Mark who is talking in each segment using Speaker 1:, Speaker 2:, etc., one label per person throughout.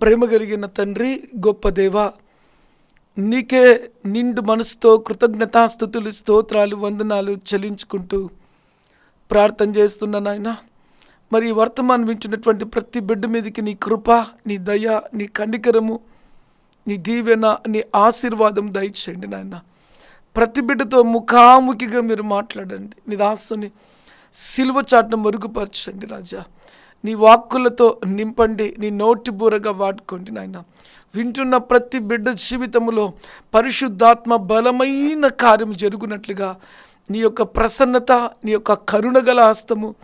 Speaker 1: ప్రేమ కలిగిన తండ్రి గొప్ప దేవ నీకే నిండు మనసుతో కృతజ్ఞతాస్థుతులు స్తోత్రాలు వందనాలు చెల్లించుకుంటూ ప్రార్థన చేస్తున్న నాయన మరి వర్తమానం వింటున్నటువంటి ప్రతి బిడ్డ మీదకి నీ కృప నీ దయ నీ కనికరము నీ దీవెన నీ ఆశీర్వాదం దయచేయండి నాయన. ప్రతి బిడ్డతో ముఖాముఖిగా మీరు మాట్లాడండి. నీ దాస్తుని సిల్వ చాట్ను మరుగుపరచండి రాజా. నీ వాక్కులతో నింపండి నీ నోటి బూరగా వాడుకోండి నాయన. వింటున్న ప్రతి బిడ్డ జీవితంలో పరిశుద్ధాత్మ బలమైన కార్యం జరుగునట్లుగా నీ యొక్క ప్రసన్నత నీ యొక్క కరుణగల హస్తము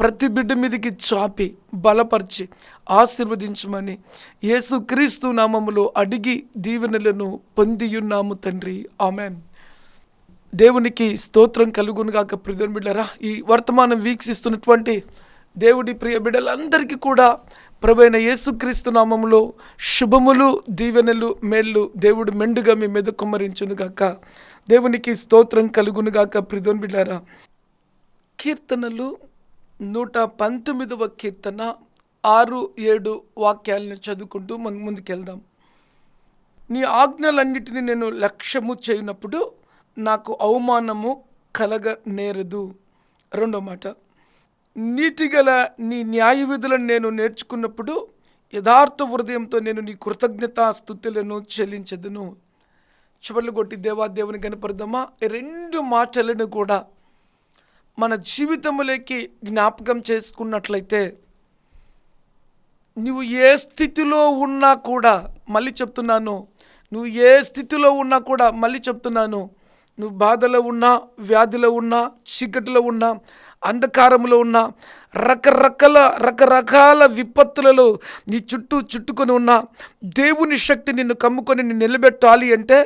Speaker 1: ప్రతి బిడ్డ మీదకి చాపి బలపరిచి ఆశీర్వదించమని యేసు క్రీస్తు నామములో అడిగి దీవెనలను పొందియున్నాము తండ్రి. ఆమెన్. దేవునికి స్తోత్రం కలుగునుగాక ప్రిధన్ బిడ్డరా ఈ వర్తమానం వీక్షిస్తున్నటువంటి దేవుడి ప్రియ బిడ్డలందరికీ కూడా ప్రభైన యేసుక్రీస్తు నామములో శుభములు దీవెనలు మేళ్ళు దేవుడు మెండుగా మీ మీద కుమ్మరించునుగాక దేవునికి స్తోత్రం కలుగునుగాక ప్రిదోన్ బిడ్డారా. కీర్తనలు నూట పంతొమ్మిదవ కీర్తన ఆరు ఏడు వాక్యాలను చదువుకుంటూ మనం ముందుకెళ్దాం. నీ ఆజ్ఞలన్నిటిని నేను లక్ష్యము చేయనప్పుడు నాకు అవమానము కలగ నేరదు రెండో మాట. నీతిగల నీ న్యాయ విధులను నేను నేర్చుకున్నప్పుడు యథార్థ హృదయంతో నేను నీ కృతజ్ఞతా స్థుతులను చెల్లించదును. చివర్లు కొట్టి దేవా దేవుని కనపడదామా రెండు మాటలను కూడా మన జీవితములోకి జ్ఞాపకం చేసుకున్నట్లయితే నువ్వు ఏ స్థితిలో ఉన్నా కూడా మళ్ళీ చెప్తున్నాను. నువ్వు ఏ స్థితిలో ఉన్నా కూడా మళ్ళీ చెప్తున్నాను. నువ్వు బాధలో ఉన్నా వ్యాధిలో ఉన్నా చీకటిలో ఉన్నా అంధకారంలో ఉన్న రకరకాల రకరకాల విపత్తులలో నీ చుట్టూ చుట్టుకొని ఉన్న దేవుని శక్తి నిన్ను కమ్ముకొని నిన్ను నిలబెట్టాలి అంటే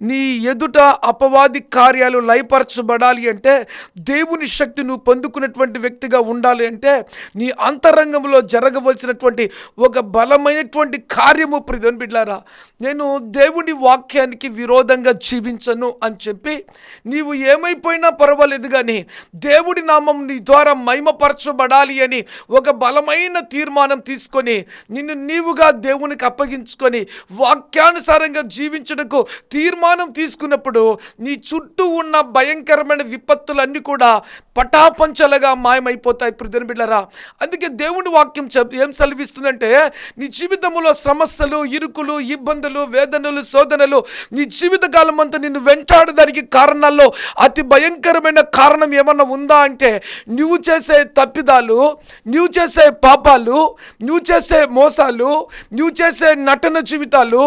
Speaker 1: నీ ఎదుట అపవాది కార్యాలు లయపరచబడాలి అంటే దేవుని శక్తి నువ్వు పొందుకున్నటువంటి వ్యక్తిగా ఉండాలి అంటే నీ అంతరంగంలో జరగవలసినటువంటి ఒక బలమైనటువంటి కార్యము ప్రిధన్ బిడ్లారా నేను దేవుని వాక్యానికి విరోధంగా జీవించను అని చెప్పి నీవు ఏమైపోయినా పర్వాలేదు కానీ దేవుడి నామం నీ ద్వారా మహిమపరచబడాలి అని ఒక బలమైన తీర్మానం తీసుకొని నిన్ను నీవుగా దేవునికి అప్పగించుకొని వాక్యానుసారంగా జీవించడకు తీర్మానం తీసుకున్నప్పుడు నీ చుట్టూ ఉన్న భయంకరమైన విపత్తులన్నీ కూడా పటాపంచలుగా మాయమైపోతాయి ప్రతిని బిడ్డరా అందుకే దేవుని వాక్యం చెప్ ఏం సెలవిస్తుందంటే నీ జీవితంలో సమస్యలు ఇరుకులు ఇబ్బందులు వేదనలు శోధనలు నీ జీవితకాలం అంతా నిన్ను వెంటాడడానికి కారణాల్లో అతి భయంకరమైన కారణం ఏమన్నా ఉందా అంటే నువ్వు చేసే తప్పిదాలు నువ్వు చేసే పాపాలు నువ్వు చేసే మోసాలు నువ్వు చేసే నటన జీవితాలు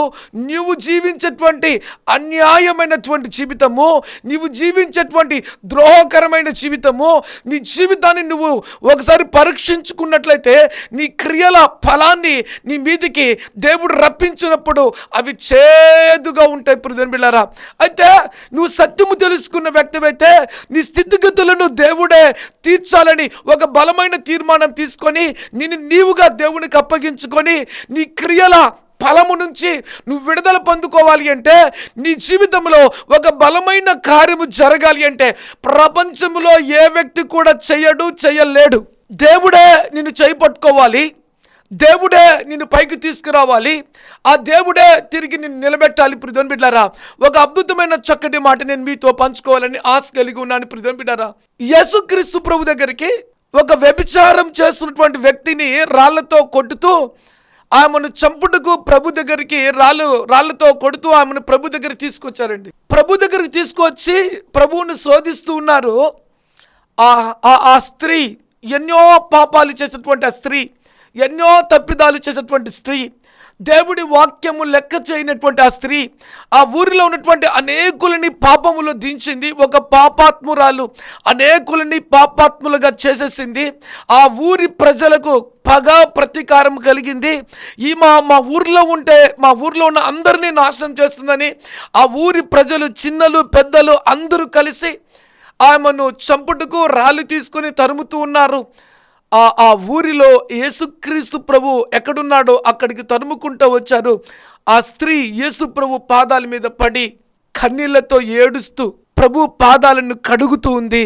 Speaker 1: నువ్వు జీవించేటువంటి అన్యాయమైనటువంటి జీవితము నువ్వు జీవించేటువంటి ద్రోహకరమైన జీవితము నీ జీవితాన్ని నువ్వు ఒకసారి పరీక్షించుకున్నట్లయితే నీ క్రియల ఫలాన్ని నీ మీదికి దేవుడు రప్పించినప్పుడు అవి చేదుగా ఉంటాయి ఇప్పుడు బిళ్ళారా. అయితే నువ్వు సత్యము తెలుసుకున్న వ్యక్తివైతే నీ స్థితిగతులను దేవుడే తీర్చాలని ఒక బలమైన తీర్మానం తీసుకొని నిన్ను నీవుగా దేవునికి అప్పగించుకొని నీ క్రియల ఫలము నుంచి నువ్వు విడుదల పొందుకోవాలి అంటే నీ జీవితంలో ఒక బలమైన కార్యము జరగాలి అంటే ప్రపంచంలో ఏ వ్యక్తి కూడా చేయడు చేయలేడు దేవుడే నిన్ను చేపట్టుకోవాలి దేవుడే నిన్ను పైకి తీసుకురావాలి. ఆ దేవుడే తిరిగి నిన్ను నిలబెట్టాలి. ప్రిధోన్ బిడ్డారా ఒక అద్భుతమైన చక్కటి మాట నేను మీతో పంచుకోవాలని ఆశ కలిగి ఉన్నాను. ప్రిధోన్ బిడ్డారా యేసుక్రీస్తు ప్రభు దగ్గరికి ఒక వ్యభిచారం చేస్తున్నటువంటి వ్యక్తిని రాళ్ళతో కొట్టుతూ ఆమెను చంపుటకు ప్రభు దగ్గరికి రాళ్ళు రాళ్ళతో కొడుతూ ఆమెను ప్రభు దగ్గరికి తీసుకొచ్చారండి. ప్రభు దగ్గరికి తీసుకొచ్చి ప్రభువుని శోధిస్తూ ఉన్నారు. ఆ ఆ- ఆ స్త్రీ ఎన్నో పాపాలు చేసినటువంటి ఆ స్త్రీ ఎన్నో తప్పిదాలు చేసినటువంటి స్త్రీ దేవుడి వాక్యము లెక్క చేయనటువంటి ఆ స్త్రీ ఆ ఊరిలో ఉన్నటువంటి అనేకులని పాపములు దించింది. ఒక పాపాత్మురాలు అనేకులని పాపాత్ములుగా చేసేసింది. ఆ ఊరి ప్రజలకు పగ ప్రతీకారం కలిగింది. ఈ మా మా ఊర్లో ఉంటే మా ఊర్లో ఉన్న అందరినీ నాశనం చేస్తుందని ఆ ఊరి ప్రజలు చిన్నలు పెద్దలు అందరూ కలిసి ఆమెను చంపుటకు రాళ్ళు తీసుకొని తరుముతూ ఉన్నారు. ఆ ఆ ఊరిలో యేసుక్రీస్తు ప్రభు ఎక్కడున్నాడో అక్కడికి తరుముకుంటూ వచ్చారు. ఆ స్త్రీ యేసు ప్రభు పాదాల మీద పడి కన్నీళ్ళతో ఏడుస్తూ ప్రభు పాదాలను కడుగుతూ ఉంది.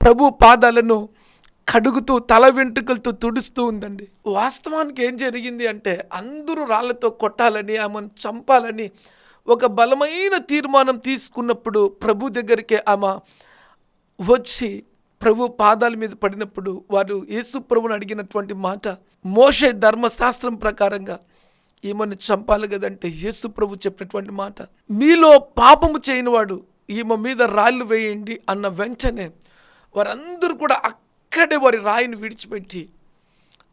Speaker 1: ప్రభు పాదాలను కడుగుతూ తల వెంట్రుకలతో తుడుస్తూ ఉందండి. వాస్తవానికి ఏం జరిగింది అంటే అందరూ రాళ్ళతో కొట్టాలని ఆమెను చంపాలని ఒక బలమైన తీర్మానం తీసుకున్నప్పుడు ప్రభు దగ్గరికి ఆమె వచ్చి ప్రభు పాదాల మీద పడినప్పుడు వారు యేసు ప్రభుని అడిగినటువంటి మాట మోషే ధర్మశాస్త్రం ప్రకారంగా ఈమెను చంపాలి కదంటే యేసు ప్రభు చెప్పినటువంటి మాట మీలో పాపము చేయనివాడు ఈమె మీద రాళ్ళు వేయండి అన్న వెంటనే వారందరూ కూడా అక్కడే వారి రాయిని విడిచిపెట్టి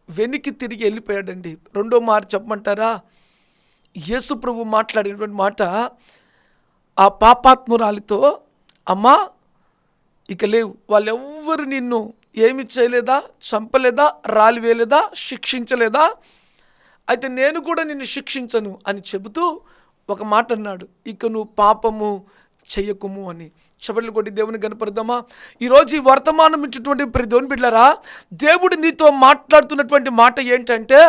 Speaker 1: వెనక్కి తిరిగి వెళ్ళిపోయాడండి. రెండో మారు చెప్పమంటారా? యేసు ప్రభు మాట్లాడినటువంటి మాట ఆ పాపాత్మురాలితో అమ్మా ఇక లేవు. వాళ్ళెవ్వరు నిన్ను ఏమి చేయలేదా చంపలేదా రాలివేయలేదా శిక్షించలేదా? అయితే నేను కూడా నిన్ను శిక్షించను అని చెబుతూ ఒక మాట అన్నాడు. ఇక నువ్వు పాపము చెయ్యకుము అని. చెప్పట్లు కొట్టి దేవుని కనపడదామా ఈరోజు ఈ వర్తమానం ఇచ్చినటువంటి ప్రతి దేవుని బిడ్డారా దేవుడు నీతో మాట్లాడుతున్నటువంటి మాట ఏంటంటే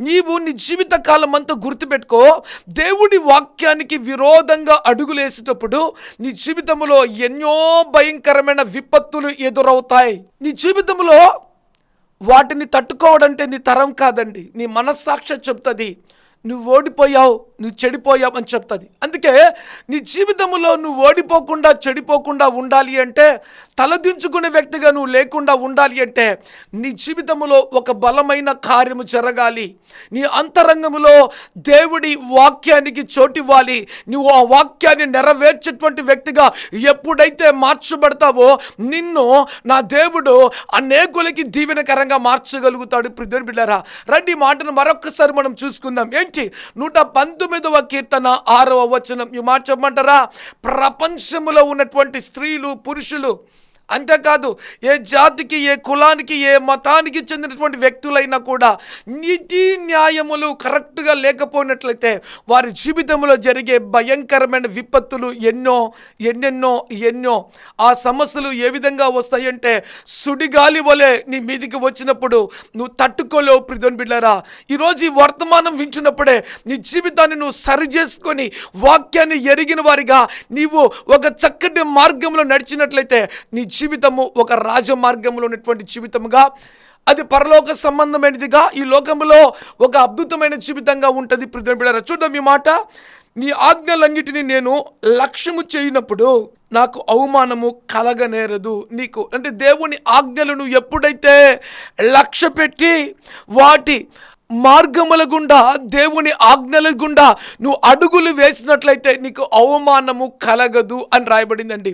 Speaker 1: నీవు నీ జీవిత కాలం అంతా గుర్తుపెట్టుకో దేవుడి వాక్యానికి విరోధంగా అడుగులేసేటప్పుడు నీ జీవితంలో ఎన్నో భయంకరమైన విపత్తులు ఎదురవుతాయి. నీ జీవితంలో వాటిని తట్టుకోవడంటే నీ తరం కాదండి నీ మనస్సాక్షి చెప్తుంది. నువ్వు ఓడిపోయావు నువ్వు చెడిపోయావు అని చెప్తుంది. అందుకే నీ జీవితంలో నువ్వు ఓడిపోకుండా చెడిపోకుండా ఉండాలి అంటే తలదించుకునే వ్యక్తిగా నువ్వు లేకుండా ఉండాలి అంటే నీ జీవితంలో ఒక బలమైన కార్యము జరగాలి. నీ అంతరంగములో దేవుడి వాక్యానికి చోటివ్వాలి నువ్వు ఆ వాక్యాన్ని నెరవేర్చేటువంటి వ్యక్తిగా ఎప్పుడైతే మార్చబడతావో నిన్ను నా దేవుడు అనేకులకి దీవెనకరంగా మార్చగలుగుతాడు. ప్రిధుని రండి మాటను మరొకసారి మనం చూసుకుందాం. గురించి నూట పంతొమ్మిదవ కీర్తన ఆరవ వచనం ఈ మాట చెప్పమంటారా? ఉన్నటువంటి స్త్రీలు పురుషులు అంతేకాదు ఏ జాతికి ఏ కులానికి ఏ మతానికి చెందినటువంటి వ్యక్తులైనా కూడా నీతి న్యాయములు కరెక్ట్గా లేకపోయినట్లయితే వారి జీవితంలో జరిగే భయంకరమైన విపత్తులు ఎన్నో ఎన్నెన్నో ఎన్నో ఆ సమస్యలు ఏ విధంగా వస్తాయంటే సుడిగాలి వలె నీ మీదికి వచ్చినప్పుడు నువ్వు తట్టుకోలేవు ప్రిధోన్ బిడ్డారా. ఈరోజు ఈ వర్తమానం వింటున్నప్పుడే నీ జీవితాన్ని నువ్వు సరి చేసుకొని వాక్యాన్ని ఎరిగిన వారిగా నీవు ఒక చక్కటి మార్గంలో నడిచినట్లయితే నీ జీవితము ఒక రాజమార్గంలో ఉన్నటువంటి జీవితముగా అది పరలోక సంబంధమైనదిగా ఈ లోకంలో ఒక అద్భుతమైన జీవితంగా ఉంటుంది. ప్రతిబిడ చూద్దాం ఈ మాట. నీ ఆజ్ఞలన్నిటినీ నేను లక్ష్యము చేయనప్పుడు నాకు అవమానము కలగనేరదు. నీకు అంటే దేవుని ఆజ్ఞలను ఎప్పుడైతే లక్ష్య పెట్టి వాటి మార్గముల గుండా దేవుని ఆజ్ఞల గుండా నువ్వు అడుగులు వేసినట్లయితే నీకు అవమానము కలగదు అని రాయబడిందండి.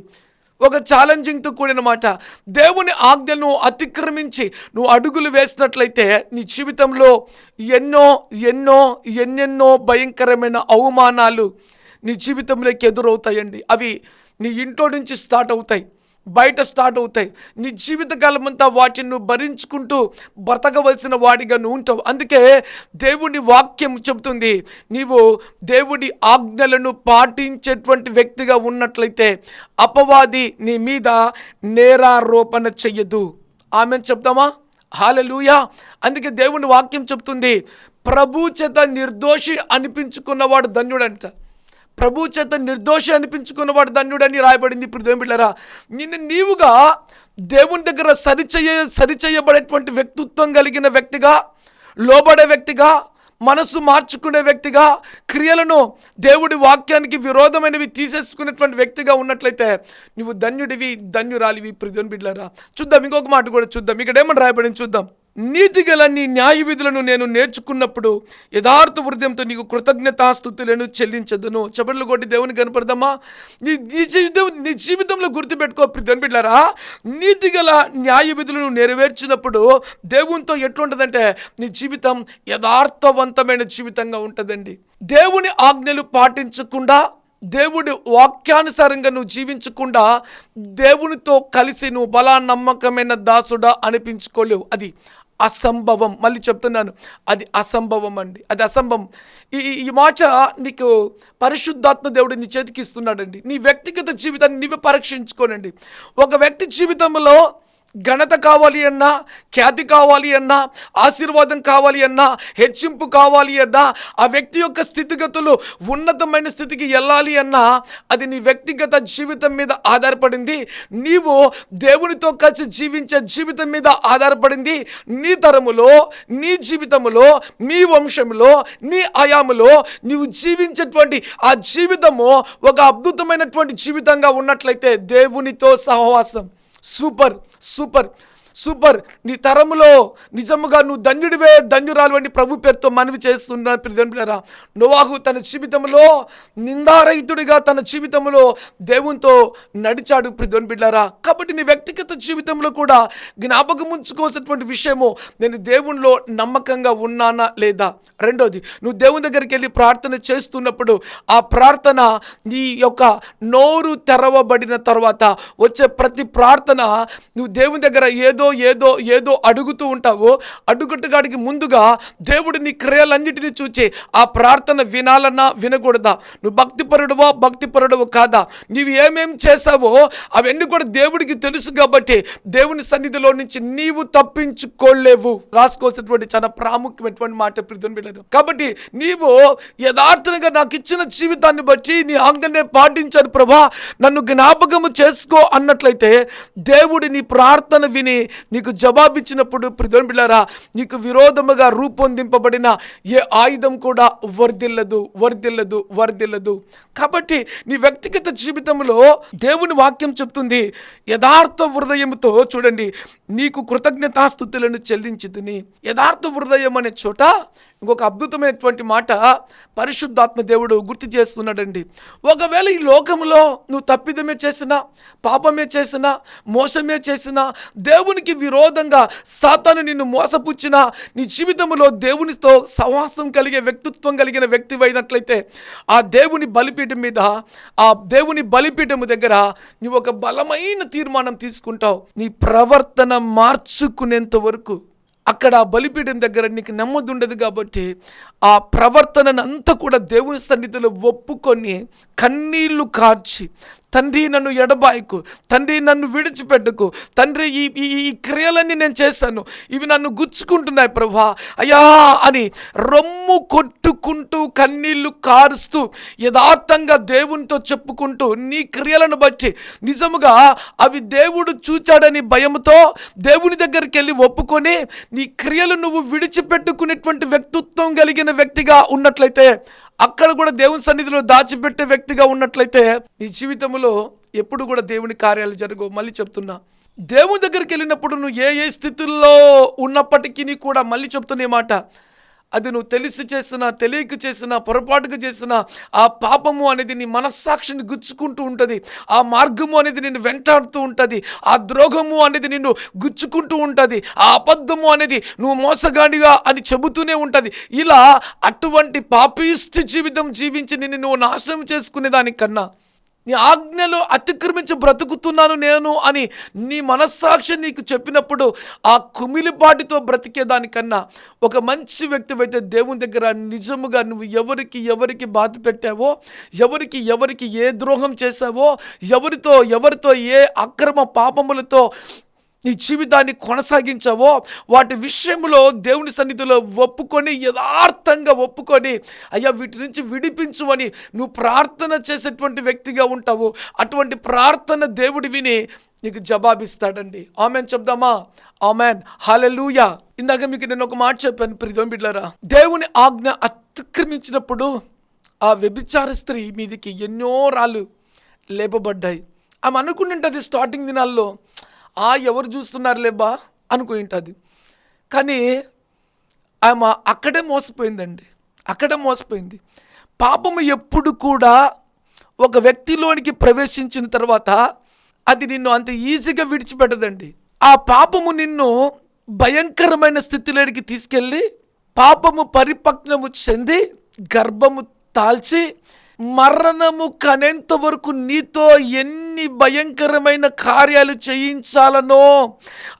Speaker 1: ఒక ఛాలెంజింగ్తో కూడిన మాట. దేవుని ఆజ్ఞను అతిక్రమించి నువ్వు అడుగులు వేసినట్లయితే నీ జీవితంలో ఎన్నో ఎన్నో ఎన్నెన్నో భయంకరమైన అవమానాలు నీ జీవితంలోకి ఎదురవుతాయండి. అవి నీ ఇంట్లో నుంచి స్టార్ట్ అవుతాయి. బయట స్టార్ట్ అవుతాయి. నీ జీవితకాలం అంతా వాటిని నువ్వు భరించుకుంటూ బ్రతకవలసిన వాడిగా నువ్వు ఉంటావు. అందుకే దేవుని వాక్యం చెబుతుంది. నీవు దేవుడి ఆజ్ఞలను పాటించేటువంటి వ్యక్తిగా ఉన్నట్లయితే అపవాది నీ మీద నేరారోపణ చెయ్యదు. ఆమె చెప్తామా? హాలలుయా. అందుకే దేవుని వాక్యం చెప్తుంది. ప్రభు చేత నిర్దోషి అనిపించుకున్నవాడు ధన్యుడంట. ప్రభు చేత నిర్దోషి అనిపించుకున్నవాడు ధన్యుడని రాయబడింది. ఇప్పుడు దేవుని నిన్ను నీవుగా దేవుని దగ్గర సరిచేయ సరిచేయబడేటువంటి వ్యక్తిత్వం కలిగిన వ్యక్తిగా లోబడే వ్యక్తిగా మనసు మార్చుకునే వ్యక్తిగా క్రియలను దేవుడి వాక్యానికి విరోధమైనవి తీసేసుకునేటువంటి వ్యక్తిగా ఉన్నట్లయితే నువ్వు ధన్యుడివి ధన్యురాలివి. ప్రతిని బిడ్డలారా చూద్దాం ఇంకొక మాట కూడా చూద్దాం. ఇక్కడ ఏమని రాయబడింది చూద్దాం. నీతి గల నీ న్యాయ విధులను నేను నేర్చుకున్నప్పుడు యథార్థ హృదయంతో నీకు కృతజ్ఞతాస్థుతులను చెల్లించదును. చెప్పట్లు కొట్టి దేవుని కనపడదామా నీ నీ జీవితం నీ జీవితంలో గుర్తుపెట్టుకో ప్రతి బిడ్డారా నీతి గల న్యాయ విధులను నెరవేర్చినప్పుడు దేవునితో ఎట్లుంటుందంటే నీ జీవితం యథార్థవంతమైన జీవితంగా ఉంటుందండి. దేవుని ఆజ్ఞలు పాటించకుండా దేవుడి వాక్యానుసారంగా నువ్వు జీవించకుండా దేవునితో కలిసి నువ్వు బలా నమ్మకమైన దాసుడా అనిపించుకోలేవు. అది అసంభవం. మళ్ళీ చెప్తున్నాను అది అసంభవం అండి. అది అసంభవం. ఈ ఈ- ఈ మాట నీకు పరిశుద్ధాత్మ దేవుడు నీ చేతికి ఇస్తున్నాడండి. నీ వ్యక్తిగత జీవితాన్ని నీవే పరీక్షించుకోనండి. ఒక వ్యక్తి జీవితంలో ఘనత కావాలి అన్నా ఖ్యాతి కావాలి అన్నా ఆశీర్వాదం కావాలి అన్నా హెచ్చింపు కావాలి అన్నా ఆ వ్యక్తి యొక్క స్థితిగతులు ఉన్నతమైన స్థితికి వెళ్ళాలి అన్నా అది నీ వ్యక్తిగత జీవితం మీద ఆధారపడింది. నీవు దేవునితో కలిసి జీవించే జీవితం మీద ఆధారపడింది. నీ తరములో నీ జీవితములో నీ వంశంలో నీ ఆయాములో నీవు జీవించేటువంటి ఆ జీవితము ఒక అద్భుతమైనటువంటి జీవితంగా ఉన్నట్లయితే దేవునితో సహవాసం. Super super. సూపర్. నీ తరములో నిజముగా నువ్వు ధన్యుడివే ధన్యురాలు అని ప్రభు పేరుతో మనవి చేస్తున్న ప్రియంపిలరా నోవాహు తన జీవితంలో నిందారహితుడిగా తన జీవితంలో దేవునితో నడిచాడు ప్రిధోన్ బిడ్డారా కాబట్టి నీ వ్యక్తిగత జీవితంలో కూడా జ్ఞాపకం ఉంచుకోవాల్సినటువంటి విషయము నేను దేవునిలో నమ్మకంగా ఉన్నానా లేదా? రెండోది నువ్వు దేవుని దగ్గరికి వెళ్ళి ప్రార్థన చేస్తున్నప్పుడు ఆ ప్రార్థన నీ యొక్క నోరు తెరవబడిన తర్వాత వచ్చే ప్రతి ప్రార్థన నువ్వు దేవుని దగ్గర ఏదో ఏదో ఏదో అడుగుతూ ఉంటావు. అడుగుట్టుగాడికి ముందుగా దేవుడు నీ క్రియలన్నిటిని చూచి ఆ ప్రార్థన వినాలన్నా వినకూడదా? నువ్వు భక్తిపరుడువా? భక్తిపరుడవు కాదా? నీవు ఏమేం చేసావో అవన్నీ కూడా దేవుడికి తెలుసు కాబట్టి దేవుని సన్నిధిలో నుంచి నీవు తప్పించుకోలేవు. రాసుకోవాల్సినటువంటి చాలా ప్రాముఖ్యమైనటువంటి మాట ప్రిధుని కాబట్టి నీవు యథార్థంగా నాకు ఇచ్చిన జీవితాన్ని బట్టి నీ ఆజ్ఞనే పాటించాను ప్రభా. నన్ను జ్ఞాపకము చేసుకో అన్నట్లయితే దేవుడి నీ ప్రార్థన విని నీకు జవాబిచ్చినప్పుడు ప్రిధుని బిడ్డారా నీకు విరోధముగా రూపొందింపబడిన ఏ ఆయుధం కూడా వర్ధిల్లదు వర్ధిల్లదు వర్ధిల్లదు. కాబట్టి నీ వ్యక్తిగత జీవితంలో దేవుని వాక్యం చెప్తుంది యథార్థ హృదయంతో చూడండి నీకు కృతజ్ఞతాస్థుతులను చెల్లించుతుని. యథార్థ హృదయం అనే చోట ఇంకొక అద్భుతమైనటువంటి మాట పరిశుద్ధాత్మ దేవుడు గుర్తు చేస్తున్నాడండి. ఒకవేళ ఈ లోకంలో నువ్వు తప్పిదమే చేసినా పాపమే చేసినా మోసమే చేసినా దేవుని దేవునికి విరోధంగా సాతాను నిన్ను మోసపుచ్చిన నీ జీవితంలో దేవునితో సహవాసం కలిగే వ్యక్తిత్వం కలిగిన వ్యక్తి అయినట్లయితే ఆ దేవుని బలిపీఠం మీద ఆ దేవుని బలిపీఠము దగ్గర నువ్వు ఒక బలమైన తీర్మానం తీసుకుంటావు. నీ ప్రవర్తన మార్చుకునేంత వరకు అక్కడ బలిపీఠం దగ్గర నీకు నెమ్మది ఉండదు కాబట్టి ఆ ప్రవర్తనను అంతా కూడా దేవుని సన్నిధిలో ఒప్పుకొని కన్నీళ్ళు కార్చి తండ్రి నన్ను ఎడబాయకు తండ్రి నన్ను విడిచిపెట్టుకు తండ్రి ఈ ఈ ఈ క్రియలన్నీ నేను చేశాను. ఇవి నన్ను గుచ్చుకుంటున్నాయి ప్రభా. అయ్యా అని రొమ్ము కొట్టుకుంటూ కన్నీళ్ళు కారుస్తూ యథార్థంగా దేవునితో చెప్పుకుంటూ నీ క్రియలను బట్టి నిజముగా అవి దేవుడు చూచాడని భయంతో దేవుని దగ్గరికి వెళ్ళి ఒప్పుకొని నీ క్రియలు నువ్వు విడిచిపెట్టుకునేటువంటి వ్యక్తిత్వం కలిగిన వ్యక్తిగా ఉన్నట్లయితే అక్కడ కూడా దేవుని సన్నిధిలో దాచిపెట్టే వ్యక్తిగా ఉన్నట్లయితే నీ జీవితంలో ఎప్పుడు కూడా దేవుని కార్యాలు జరగవు. మళ్ళీ చెప్తున్నా దేవుని దగ్గరికి వెళ్ళినప్పుడు నువ్వు ఏ ఏ స్థితుల్లో ఉన్నప్పటికీ కూడా మళ్ళీ చెప్తున్న మాట అది నువ్వు తెలిసి చేసిన తెలియక చేసిన పొరపాటుగా చేసిన ఆ పాపము అనేది నీ మనస్సాక్షిని గుచ్చుకుంటూ ఉంటుంది. ఆ మార్గము అనేది నిన్ను వెంటాడుతూ ఉంటుంది. ఆ ద్రోహము అనేది నిన్ను గుచ్చుకుంటూ ఉంటుంది. ఆ అబద్ధము అనేది నువ్వు మోసగాడిగా అని చెబుతూనే ఉంటుంది. ఇలా అటువంటి పాపిష్టి జీవితం జీవించి నిన్ను నువ్వు నాశనం చేసుకునే దానికన్నా నీ ఆజ్ఞలు అతిక్రమించి బ్రతుకుతున్నాను నేను అని నీ మనస్సాక్షి నీకు చెప్పినప్పుడు ఆ కుమిలిపాటితో బ్రతికేదానికన్నా ఒక మంచి వ్యక్తి అయితే దేవుని దగ్గర నిజముగా నువ్వు ఎవరికి ఎవరికి బాధ పెట్టావో ఎవరికి ఎవరికి ఏ ద్రోహం చేశావో ఎవరితో ఎవరితో ఏ అక్రమ పాపములతో నీ జీవితాన్ని కొనసాగించవో వాటి విషయంలో దేవుని సన్నిధిలో ఒప్పుకొని యథార్థంగా ఒప్పుకొని అయ్యా వీటి నుంచి విడిపించువని నువ్వు ప్రార్థన చేసేటువంటి వ్యక్తిగా ఉంటావు. అటువంటి ప్రార్థన దేవుడి విని నీకు జవాబిస్తాడండి. ఆమెన్ చెప్దామా? ఆమెన్. హాలెలూయా ఇందాక మీకు నేను ఒక మాట చెప్పాను ప్రిదం బిడ్లరా దేవుని ఆజ్ఞ అతిక్రమించినప్పుడు ఆ వ్యభిచార స్త్రీ మీదికి ఎన్నో రాళ్ళు లేపబడ్డాయి. ఆమె అనుకుంటుంటుంది స్టార్టింగ్ దినాల్లో ఆ ఎవరు చూస్తున్నారులేబా అనుకుంటుంది కానీ ఆమె అక్కడే మోసపోయిందండి. అక్కడే మోసపోయింది. పాపము ఎప్పుడు కూడా ఒక వ్యక్తిలోనికి ప్రవేశించిన తర్వాత అది నిన్ను అంత ఈజీగా విడిచిపెట్టదండి. ఆ పాపము నిన్ను భయంకరమైన స్థితిలోనికి తీసుకెళ్ళి పాపము పరిపక్వము చెంది గర్భము తాల్చి మరణము కనేంత వరకు నీతో ఎన్ని భయంకరమైన కార్యాలు చేయించాలనో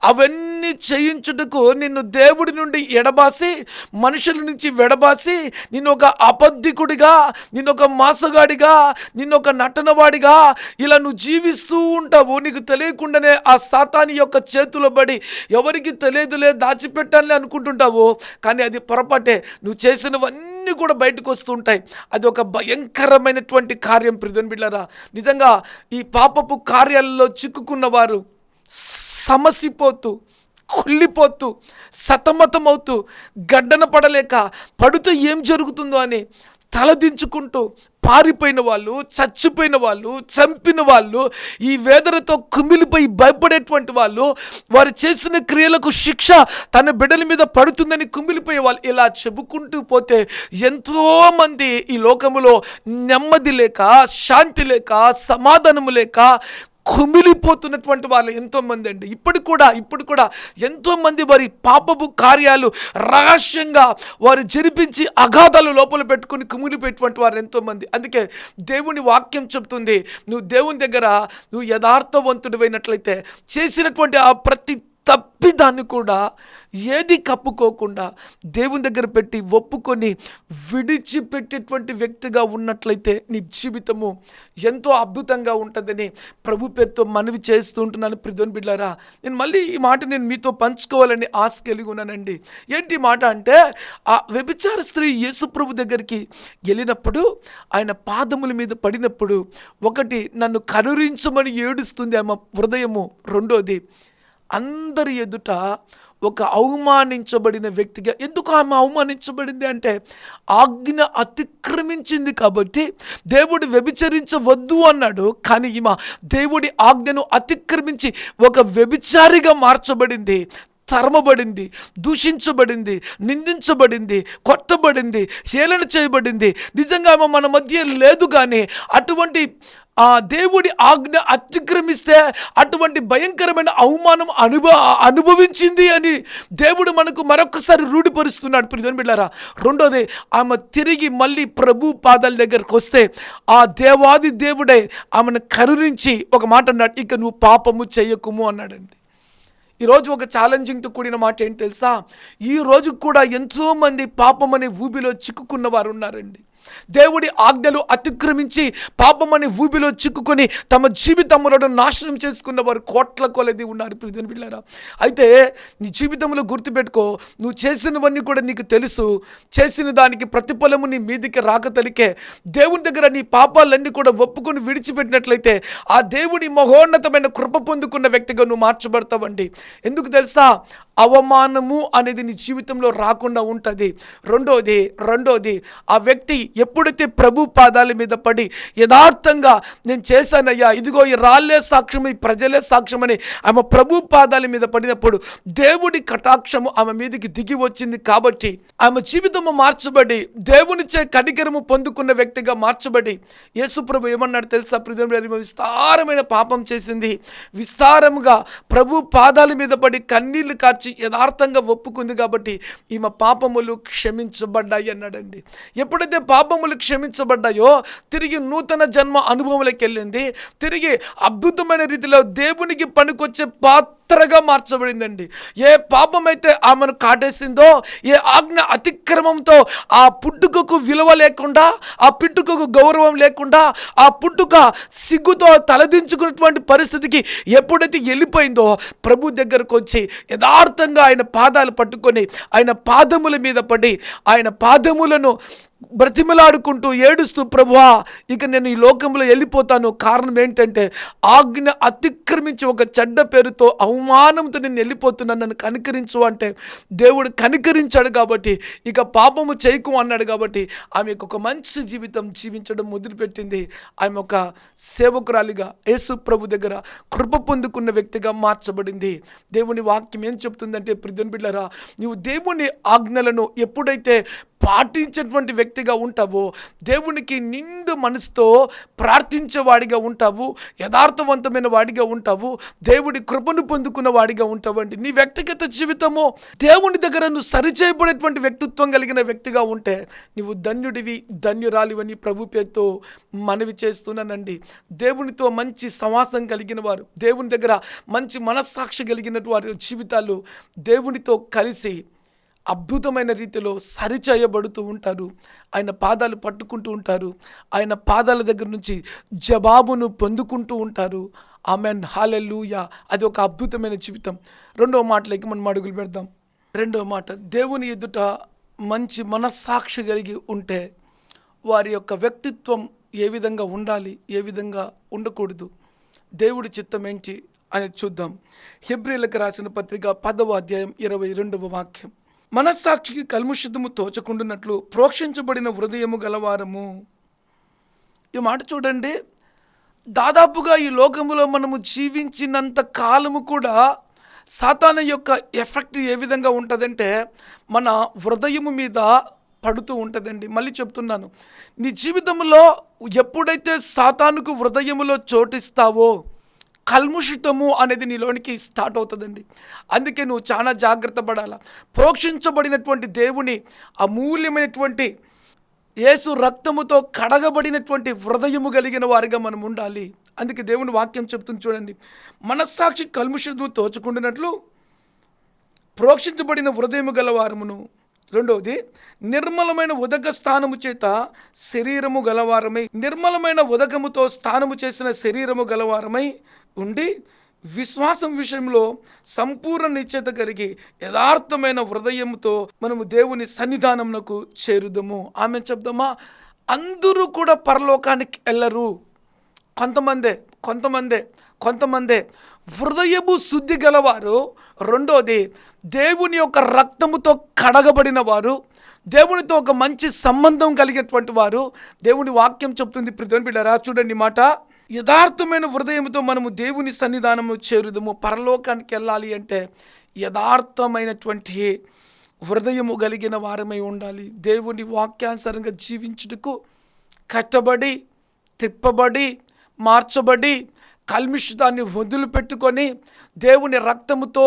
Speaker 1: అవన్నీ చేయించుటకు నిన్ను దేవుడి నుండి ఎడబాసి మనుషుల నుంచి వెడబాసి నిన్ను ఒక అబద్ధికుడిగా నిన్ను ఒక మాసగాడిగా నిన్ను ఒక నటనవాడిగా ఇలా నువ్వు జీవిస్తూ ఉంటావు. నీకు తెలియకుండానే ఆ సాతాని యొక్క చేతిలో పడి ఎవరికి తెలియదులే దాచిపెట్టాలని అనుకుంటుంటావు. కానీ అది పొరపాటే. నువ్వు చేసినవన్నీ అన్నీ కూడా బయటకు వస్తుంటాయి. అది ఒక భయంకరమైనటువంటి కార్యం ప్రిధన్ బిళ్ళరా నిజంగా ఈ పాపపు కార్యాలలో చిక్కుకున్న వారు సమసిపోతూ కుళ్ళిపోతూ సతమతమవుతూ గడ్డన పడలేక పడితే ఏం జరుగుతుందో అని తలదించుకుంటూ పారిపోయిన వాళ్ళు చచ్చిపోయిన వాళ్ళు చంపిన వాళ్ళు ఈ వేదనతో కుమిలిపోయి భయపడేటువంటి వాళ్ళు వారు చేసిన క్రియలకు శిక్ష తన బిడ్డల మీద పడుతుందని కుమిలిపోయే వాళ్ళు ఇలా చెప్పుకుంటూ పోతే ఎంతోమంది ఈ లోకములో నెమ్మది లేక శాంతి లేక సమాధానము లేక కుమిలిపోతున్నటువంటి వాళ్ళు ఎంతోమంది అండి. ఇప్పుడు కూడా ఇప్పుడు కూడా ఎంతోమంది వారి పాపపు కార్యాలు రహస్యంగా వారు జరిపించి అగాధాలు లోపల పెట్టుకుని కుమిలిపోయేటువంటి వారు ఎంతోమంది. అందుకే దేవుని వాక్యం చెప్తుంది నువ్వు దేవుని దగ్గర నువ్వు యథార్థవంతుడివైనట్లయితే చేసినటువంటి ఆ ప్రతి తప్పిదాన్ని కూడా ఏది కప్పుకోకుండా దేవుని దగ్గర పెట్టి ఒప్పుకొని విడిచిపెట్టేటువంటి వ్యక్తిగా ఉన్నట్లయితే నీ జీవితము ఎంతో అద్భుతంగా ఉంటుందని ప్రభు పేరుతో మనవి చేస్తూ ఉంటున్నాను. ప్రిధోన్ బిడ్డారా నేను మళ్ళీ ఈ మాట నేను మీతో పంచుకోవాలని ఆశ కలిగి ఉన్నానండి. ఏంటి మాట అంటే ఆ వ్యభిచార స్త్రీ యేసు ప్రభు దగ్గరికి వెళ్ళినప్పుడు ఆయన పాదముల మీద పడినప్పుడు ఒకటి నన్ను కరురించమని ఏడుస్తుంది ఆమె హృదయము. రెండోది అందరి ఎదుట ఒక అవమానించబడిన వ్యక్తిగా ఎందుకు ఆమె అవమానించబడింది అంటే ఆజ్ఞ అతిక్రమించింది కాబట్టి దేవుడు వ్యభిచరించవద్దు అన్నాడు. కానీ ఈమె దేవుడి ఆజ్ఞను అతిక్రమించి ఒక వ్యభిచారిగా మార్చబడింది తరమబడింది దూషించబడింది నిందించబడింది కొట్టబడింది హేళన చేయబడింది. నిజంగా ఆమె మన మధ్య లేదు కానీ అటువంటి ఆ దేవుడి ఆజ్ఞ అతిక్రమిస్తే అటువంటి భయంకరమైన అవమానం అనుభ అనుభవించింది అని దేవుడు మనకు మరొకసారి రూఢిపరుస్తున్నాడు. ప్రిధన్ బిడ్డారా రెండోది ఆమె తిరిగి మళ్ళీ ప్రభు పాదాల దగ్గరకు వస్తే ఆ దేవాది దేవుడే ఆమెను కరుణించి ఒక మాట అన్నాడు ఇక నువ్వు పాపము చేయకుము అన్నాడండి. ఈరోజు ఒక ఛాలెంజింగ్తో కూడిన మాట ఏంటి తెలుసా? ఈ రోజు కూడా ఎంతోమంది పాపం అనే ఊబిలో చిక్కుకున్న వారు ఉన్నారండి. దేవుడి ఆజ్ఞలు అతిక్రమించి పాపమని ఊబిలో చిక్కుకొని తమ జీవితములను నాశనం చేసుకున్న వారు కోట్ల కొలది ఉన్నారు ప్రియుని పిల్లరా అయితే నీ జీవితంలో గుర్తుపెట్టుకో నువ్వు చేసినవన్నీ కూడా నీకు తెలుసు. చేసిన దానికి ప్రతిఫలము నీ మీదికి రాక తలికే దేవుని దగ్గర నీ పాపాలన్నీ కూడా ఒప్పుకొని విడిచిపెట్టినట్లయితే ఆ దేవుడి మహోన్నతమైన కృప పొందుకున్న వ్యక్తిగా నువ్వు మార్చబడతావండి. ఎందుకు తెలుసా? అవమానము అనేది నీ జీవితంలో రాకుండా ఉంటుంది. రెండోది రెండోది ఆ వ్యక్తి ఎప్పుడైతే ప్రభు పాదాల మీద పడి యథార్థంగా నేను చేశానయ్యా ఇదిగో ఈ రాళ్ళే సాక్ష్యం ఈ ప్రజలే సాక్ష్యం అని ఆమె ప్రభు పాదాల మీద పడినప్పుడు దేవుడి కటాక్షము ఆమె మీదకి దిగి వచ్చింది కాబట్టి ఆమె జీవితము మార్చబడి దేవునిచే కనికరము పొందుకున్న వ్యక్తిగా మార్చబడి యేసు ప్రభు ఏమన్నాడు తెలుసా? ప్రతి విస్తారమైన పాపం చేసింది. విస్తారముగా ప్రభు పాదాల మీద పడి కన్నీళ్ళు కార్చి యథార్థంగా ఒప్పుకుంది కాబట్టి ఈమె పాపములు క్షమించబడ్డాయి అన్నాడండి. ఎప్పుడైతే పాపములు క్షమించబడ్డాయో తిరిగి నూతన జన్మ అనుభవంలోకి వెళ్ళింది. తిరిగి అద్భుతమైన రీతిలో దేవునికి పనికొచ్చే పాత్రగా మార్చబడిందండి. ఏ పాపమైతే ఆమెను కాటేసిందో ఏ ఆజ్ఞ అతిక్రమంతో ఆ పుట్టుకకు విలువ లేకుండా ఆ పుట్టుకకు గౌరవం లేకుండా ఆ పుట్టుక సిగ్గుతో తలదించుకున్నటువంటి పరిస్థితికి ఎప్పుడైతే వెళ్ళిపోయిందో ప్రభు దగ్గరకు వచ్చి యథార్థంగా ఆయన పాదాలు పట్టుకొని ఆయన పాదముల మీద పడి ఆయన పాదములను బ్రతిమలాడుకుంటూ ఏడుస్తూ ప్రభువా ఇక నేను ఈ లోకంలో వెళ్ళిపోతాను. కారణం ఏంటంటే ఆజ్ఞ అతిక్రమించి ఒక చెడ్డ పేరుతో అవమానంతో నేను వెళ్ళిపోతున్నాను. నన్ను కనికరించు అంటే దేవుడు కనికరించాడు కాబట్టి ఇక పాపము చేయకు అన్నాడు కాబట్టి ఆమెకు ఒక మంచి జీవితం జీవించడం మొదలుపెట్టింది. ఆమె ఒక సేవకురాలిగా యేసు ప్రభు దగ్గర కృప పొందుకున్న వ్యక్తిగా మార్చబడింది. దేవుని వాక్యం ఏం చెప్తుందంటే ప్రిధుని బిడ్డరా నువ్వు దేవుని ఆజ్ఞలను ఎప్పుడైతే పాటించేటువంటి వ్యక్తిగా ఉంటావు. దేవునికి నిండు మనసుతో ప్రార్థించేవాడిగా ఉంటావు. యథార్థవంతమైన వాడిగా ఉంటావు. దేవుడి కృపను పొందుకున్న వాడిగా ఉంటావు అండి నీ వ్యక్తిగత జీవితము దేవుని దగ్గర నువ్వు సరిచేయబడేటువంటి వ్యక్తిత్వం కలిగిన వ్యక్తిగా ఉంటే నువ్వు ధన్యుడివి ధన్యురాలివని ప్రభు పేరుతో మనవి చేస్తున్నానండి. దేవునితో మంచి సమాసం కలిగిన వారు దేవుని దగ్గర మంచి మనస్సాక్షి కలిగిన వారి జీవితాలు దేవునితో కలిసి అద్భుతమైన రీతిలో సరిచేయబడుతూ ఉంటారు. ఆయన పాదాలు పట్టుకుంటూ ఉంటారు. ఆయన పాదాల దగ్గర నుంచి జవాబును పొందుకుంటూ ఉంటారు. ఆమెన్. హాలెల్లుయా. అది ఒక అద్భుతమైన జీవితం. రెండవ మాటలకి మనం అడుగులు పెడదాం. రెండవ మాట. దేవుని ఎదుట మంచి మనస్సాక్షి కలిగి ఉంటే వారి యొక్క వ్యక్తిత్వం ఏ విధంగా ఉండాలి ఏ విధంగా ఉండకూడదు దేవుడి చిత్తం ఏంటి అనేది చూద్దాం. హిబ్రిలకు రాసిన పత్రిక పదవ అధ్యాయం ఇరవై రెండవ వాక్యం. మనస్సాక్షికి కల్ముషిద్ధము తోచకుండునట్లు ప్రోక్షించబడిన హృదయము గలవారము. ఈ మాట చూడండి. దాదాపుగా ఈ లోకములో మనము జీవించినంత కాలము కూడా సాతాన యొక్క ఎఫెక్ట్ ఏ విధంగా ఉంటుందంటే మన హృదయము మీద పడుతూ ఉంటుందండి. మళ్ళీ చెప్తున్నాను. నీ జీవితంలో ఎప్పుడైతే సాతానుకు హృదయములో చోటిస్తావో కల్ముషితము అనేది నీలోనికి స్టార్ట్ అవుతుందండి. అందుకే నువ్వు చాలా జాగ్రత్త పడాలా. ప్రోక్షించబడినటువంటి దేవుని అమూల్యమైనటువంటి యేసు రక్తముతో కడగబడినటువంటి హృదయము కలిగిన వారిగా మనం ఉండాలి. అందుకే దేవుని వాక్యం చెప్తుంది చూడండి. మనస్సాక్షి కల్ముషము తోచుకుంటున్నట్లు ప్రోక్షించబడిన హృదయము గల వారమును రెండవది నిర్మలమైన ఉదక స్థానము చేత శరీరము గలవారమై నిర్మలమైన ఉదకముతో స్థానము చేసిన శరీరము గలవారమై ఉండి విశ్వాసం విషయంలో సంపూర్ణ నిశ్చయత కలిగి యథార్థమైన హృదయముతో మనము దేవుని సన్నిధానంకు చేరుదము. ఆమె చెప్దామా అందరూ కూడా పరలోకానికి వెళ్ళరు కొంతమందే కొంతమందే కొంతమందే. హృదయము శుద్ధి గలవారు రెండోది దేవుని యొక్క రక్తముతో కడగబడిన వారు దేవునితో ఒక మంచి సంబంధం కలిగినటువంటి వారు. దేవుని వాక్యం చెప్తుంది. ప్రతిని బిడ్డారా చూడండి మాట. యథార్థమైన హృదయంతో మనము దేవుని సన్నిధానము చేరుదము పరలోకానికి వెళ్ళాలి అంటే యథార్థమైనటువంటి హృదయము కలిగిన వారమై ఉండాలి. దేవుని వాక్యానుసారంగా జీవించుటకు కట్టబడి తిప్పబడి మార్చబడి కల్మిషితాన్ని వదిలిపెట్టుకొని దేవుని రక్తముతో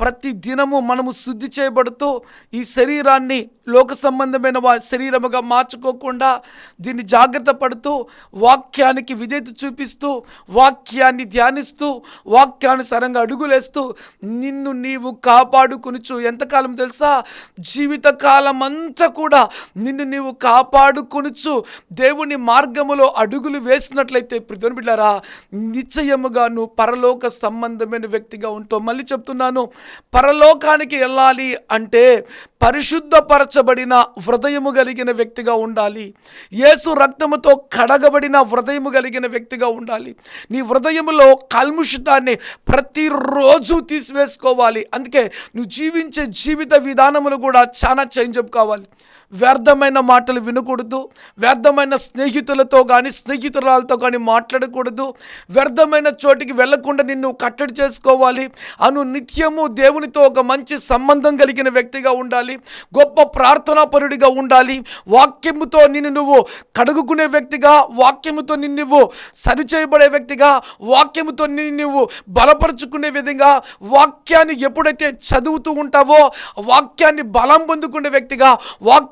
Speaker 1: ప్రతి దినము మనము శుద్ధి చేయబడుతూ ఈ శరీరాన్ని లోక సంబంధమైన వా శరీరముగా మార్చుకోకుండా దీన్ని జాగ్రత్త పడుతూ వాక్యానికి విధేత చూపిస్తూ వాక్యాన్ని ధ్యానిస్తూ వాక్యానుసారంగా అడుగులేస్తూ నిన్ను నీవు కాపాడుకునుచు. ఎంతకాలం తెలుసా? జీవితకాలం అంతా కూడా నిన్ను నీవు కాపాడుకునుచు. దేవుని మార్గములో అడుగులు వేసినట్లయితే ప్రతిని బిడ్డారా నిశ్చయముగా నువ్వు పరలోక సంబంధమైన వ్యక్తిగా ఉంటావు మళ్ళీ చెప్తున్నాను. పరలోకానికి వెళ్ళాలి అంటే పరిశుద్ధపరచబడిన హృదయము కలిగిన వ్యక్తిగా ఉండాలి. యేసు రక్తముతో కడగబడిన హృదయము కలిగిన వ్యక్తిగా ఉండాలి. నీ హృదయములో కల్ముషితాన్ని ప్రతిరోజు తీసివేసుకోవాలి. అందుకే నువ్వు జీవించే జీవిత విధానములు కూడా చాలా చేంజ్ అప్ కావాలి. వ్యర్థమైన మాటలు వినకూడదు వ్యర్థమైన స్నేహితులతో కానీ స్నేహితురాలతో కానీ మాట్లాడకూడదు. వ్యర్థమైన చోటికి వెళ్ళకుండా నిన్ను కట్టడి చేసుకోవాలి. అను నిత్యము దేవునితో ఒక మంచి సంబంధం కలిగిన వ్యక్తిగా ఉండాలి. గొప్ప ప్రార్థనాపరుడిగా ఉండాలి. వాక్యముతో నిన్ను నువ్వు కడుగుకునే వ్యక్తిగా వాక్యముతో నిన్ను నువ్వు సరిచేయబడే వ్యక్తిగా వాక్యముతో నిన్ను నువ్వు బలపరుచుకునే విధంగా వాక్యాన్ని ఎప్పుడైతే చదువుతూ ఉంటావో వాక్యాన్ని బలం పొందుకునే వ్యక్తిగా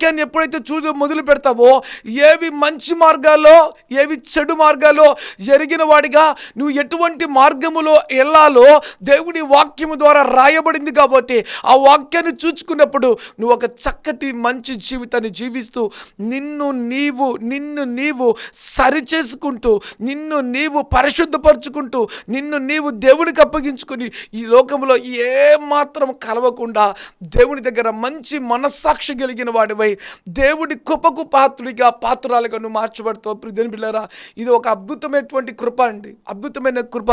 Speaker 1: వాక్యాన్ని ఎప్పుడైతే చూడ మొదలు పెడతావో ఏవి మంచి మార్గాల్లో ఏవి చెడు మార్గాల్లో జరిగిన వాడిగా నువ్వు ఎటువంటి మార్గములో వెళ్ళాలో దేవుని వాక్యము ద్వారా రాయబడింది కాబట్టి ఆ వాక్యాన్ని చూచుకున్నప్పుడు నువ్వు ఒక చక్కటి మంచి జీవితాన్ని జీవిస్తూ నిన్ను నీవు నిన్ను నీవు సరిచేసుకుంటూ నిన్ను నీవు పరిశుద్ధపరచుకుంటూ నిన్ను నీవు దేవునికి అప్పగించుకొని ఈ లోకంలో ఏ మాత్రం కలవకుండా దేవుని దగ్గర మంచి మనస్సాక్షి కలిగిన వాడివై దేవుడి కృపకు పాత్రుడిగా పాత్రాలుగా నువ్వు మార్చబడతావు. ప్రిదని ఇది ఒక అద్భుతమైనటువంటి కృప అండి. అద్భుతమైన కృప.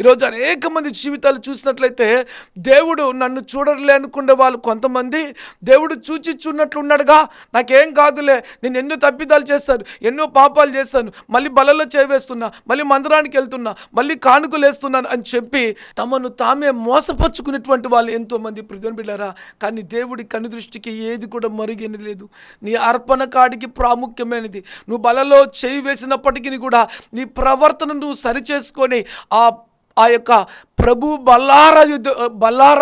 Speaker 1: ఈరోజు అనేక మంది జీవితాలు చూసినట్లయితే దేవుడు నన్ను చూడలే అనుకునే వాళ్ళు కొంతమంది దేవుడు చూచి చూన్నట్లు ఉన్నాడుగా నాకేం కాదులే నేను ఎన్నో తప్పిదాలు చేస్తాను ఎన్నో పాపాలు చేస్తాను మళ్ళీ బలలో చేవేస్తున్నా మళ్ళీ మందిరానికి వెళ్తున్నా మళ్ళీ కానుకలు వేస్తున్నాను అని చెప్పి తమను తామే మోసపరుచుకునేటువంటి వాళ్ళు ఎంతోమంది. ప్రజలు బిళ్ళారా కానీ దేవుడి కనుదృష్టికి ఏది కూడా మరుగైనది లేదు. నీ అర్పణ కాడికి ప్రాముఖ్యమైనది. నువ్వు బలలో చేయి వేసినప్పటికీ కూడా నీ ప్రవర్తన నువ్వు సరిచేసుకొని ఆ ఆ యొక్క ప్రభు బల్లార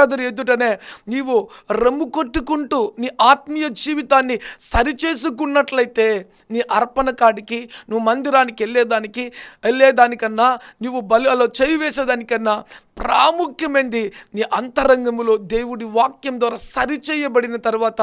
Speaker 1: ఎదు ఎదుటనే నీవు రమ్ము కొట్టుకుంటూ నీ ఆత్మీయ జీవితాన్ని సరిచేసుకున్నట్లయితే నీ అర్పణ కాడికి నువ్వు మందిరానికి వెళ్ళేదానికి వెళ్ళేదానికన్నా నువ్వు బలలో చేయి వేసేదానికన్నా ప్రాముఖ్యమైనది నీ అంతరంగములో దేవుడి వాక్యం ద్వారా సరిచేయబడిన తర్వాత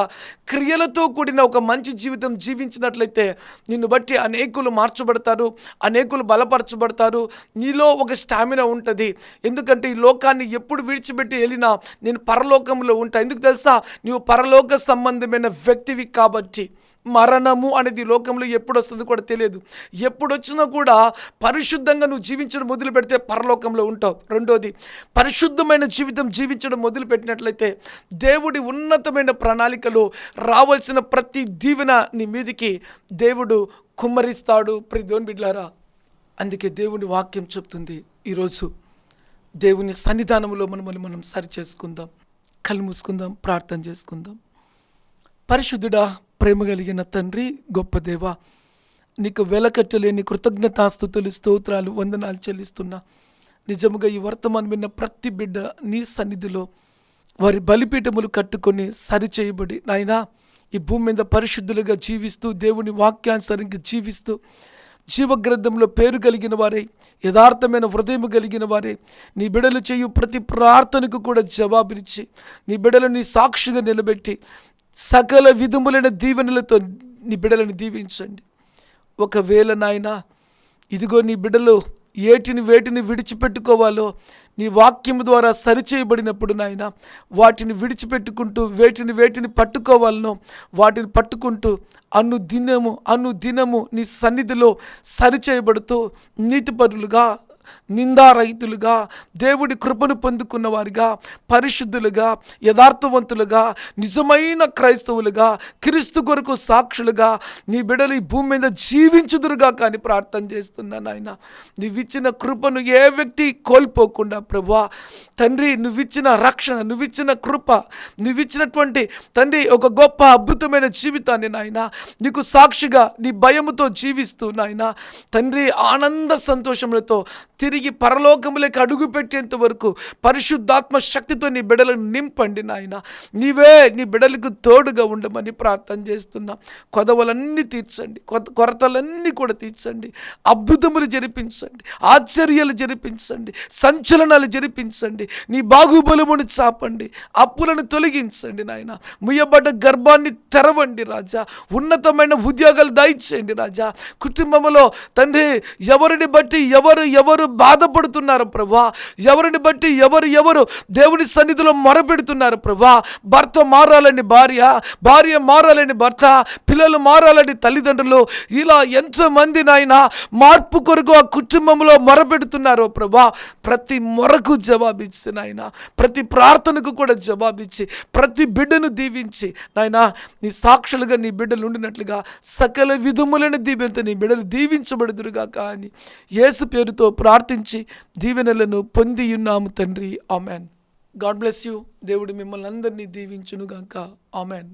Speaker 1: క్రియలతో కూడిన ఒక మంచి జీవితం జీవించినట్లయితే నిన్ను బట్టి అనేకులు మార్చబడతారు అనేకులు బలపరచబడతారు. నీలో ఒక స్టామినా ఉంటుంది. ఎందుకంటే ఈ లోకాన్ని ఎప్పుడు విడిచిపెట్టి వెళ్ళినా నేను పరలోకంలో ఉంటా. ఎందుకు తెలుసా? నీవు పరలోక సంబంధమైన వ్యక్తివి కాబట్టి. మరణము అనేది లోకంలో ఎప్పుడు వస్తుంది కూడా తెలియదు. ఎప్పుడు వచ్చినా కూడా పరిశుద్ధంగా నువ్వు జీవించడం మొదలు పెడితే పరలోకంలో ఉంటావు. రెండోది పరిశుద్ధమైన జీవితం జీవించడం మొదలు పెట్టినట్లయితే దేవుడి ఉన్నతమైన ప్రణాళికలో రావాల్సిన ప్రతి దీవెన నీ మీదికి దేవుడు కుమ్మరిస్తాడు. ప్రతి దేవుని బిడ్లారా అందుకే దేవుని వాక్యం చెప్తుంది. ఈరోజు దేవుని సన్నిధానంలో మనమని మనం సరి చేసుకుందాం కళ్ళు మూసుకుందాం ప్రార్థన చేసుకుందాం. పరిశుద్ధుడా ప్రేమ కలిగిన తండ్రి గొప్ప దేవ నీకు వెలకట్టలేని కృతజ్ఞతాస్థుతులు స్తోత్రాలు వందనాలు చెల్లిస్తున్నా. నిజముగా ఈ వర్తమానం విన్న ప్రతి బిడ్డ నీ సన్నిధిలో వారి బలిపీఠములు కట్టుకొని సరిచేయబడి నాయనా ఈ భూమి మీద పరిశుద్ధులుగా జీవిస్తూ దేవుని వాక్యానుసరంగా జీవిస్తూ జీవగ్రంథంలో పేరు కలిగిన వారే యథార్థమైన హృదయం కలిగిన వారే నీ బిడలు చేయు ప్రతి ప్రార్థనకు కూడా జవాబునిచ్చి నీ బిడలు నీ సాక్షిగా నిలబెట్టి సకల విధములైన దీవెనలతో నీ బిడలను దీవించండి. ఒకవేళ నాయన ఇదిగో నీ బిడలు ఏటిని వేటిని విడిచిపెట్టుకోవాలో నీ వాక్యం ద్వారా సరిచేయబడినప్పుడు నాయన వాటిని విడిచిపెట్టుకుంటూ వేటిని వేటిని పట్టుకోవాలనో వాటిని పట్టుకుంటూ అను దినము అను దినము నీ సన్నిధిలో సరిచేయబడుతూ నీతిపరులుగా నిందారహితులుగా దేవుడి కృపను పొందుకున్న వారిగా పరిశుద్ధులుగా యథార్థవంతులుగా నిజమైన క్రైస్తవులుగా క్రీస్తు కొరకు సాక్షులుగా నీ బిడలు ఈ భూమి మీద జీవించుదురుగా కానీ ప్రార్థన చేస్తున్నాను ఆయన నీవిచ్చిన కృపను ఏ వ్యక్తి కోల్పోకుండా ప్రభా తండ్రి నువ్విచ్చిన రక్షణ నువ్విచ్చిన కృప నువ్విచ్చినటువంటి తండ్రి ఒక గొప్ప అద్భుతమైన జీవితాన్ని నాయన. నీకు సాక్షిగా నీ భయముతో జీవిస్తూ నాయన. తండ్రి ఆనంద సంతోషములతో తిరిగి పరలోకములకు అడుగు పెట్టేంత వరకు పరిశుద్ధాత్మ శక్తితో నీ బిడలను నింపండి నాయన. నీవే నీ బిడలకు తోడుగా ఉండమని ప్రార్థన చేస్తున్నా. కొదవలన్నీ తీర్చండి. కొత్త కొరతలన్నీ కూడా తీర్చండి. అద్భుతములు జరిపించండి. ఆశ్చర్యాలు జరిపించండి. సంచలనాలు జరిపించండి. నీ బాహుబలమును చాపండి అప్పులను తొలగించండి నాయన. ముయ్యబడ్డ గర్భాన్ని తెరవండి రాజా. ఉన్నతమైన ఉద్యోగాలు దయచేయండి రాజా. కుటుంబంలో తండ్రి ఎవరిని బట్టి ఎవరు ఎవరు బాధపడుతున్నారు ప్రభా? ఎవరిని బట్టి ఎవరు ఎవరు దేవుని సన్నిధిలో మొరపెడుతున్నారు ప్రభా? భర్త మారాలని భార్య భార్య మారాలని భర్త పిల్లలు మారాలని తల్లిదండ్రులు ఇలా ఎంతోమంది నాయన మార్పు కొరకు ఆ కుటుంబంలో మొరపెడుతున్నారు ప్రభా? ప్రతి మొరకు జవాబిచ్చి నాయన. ప్రతి ప్రార్థనకు కూడా జవాబిచ్చి ప్రతి బిడ్డను దీవించి నాయన నీ సాక్షులుగా నీ బిడ్డలు ఉండినట్లుగా సకల విధములను దీవెంతో నీ బిడ్డలు దీవించబడుదురుగా కానీ యేసు పేరుతో ప్రార్థించి దీవెనలను పొంది ఉన్నాము తండ్రి. ఆమెన్. God bless you. దేవుడు మిమ్మల్ని అందరినీ దీవించునుగాక. ఆమెన్.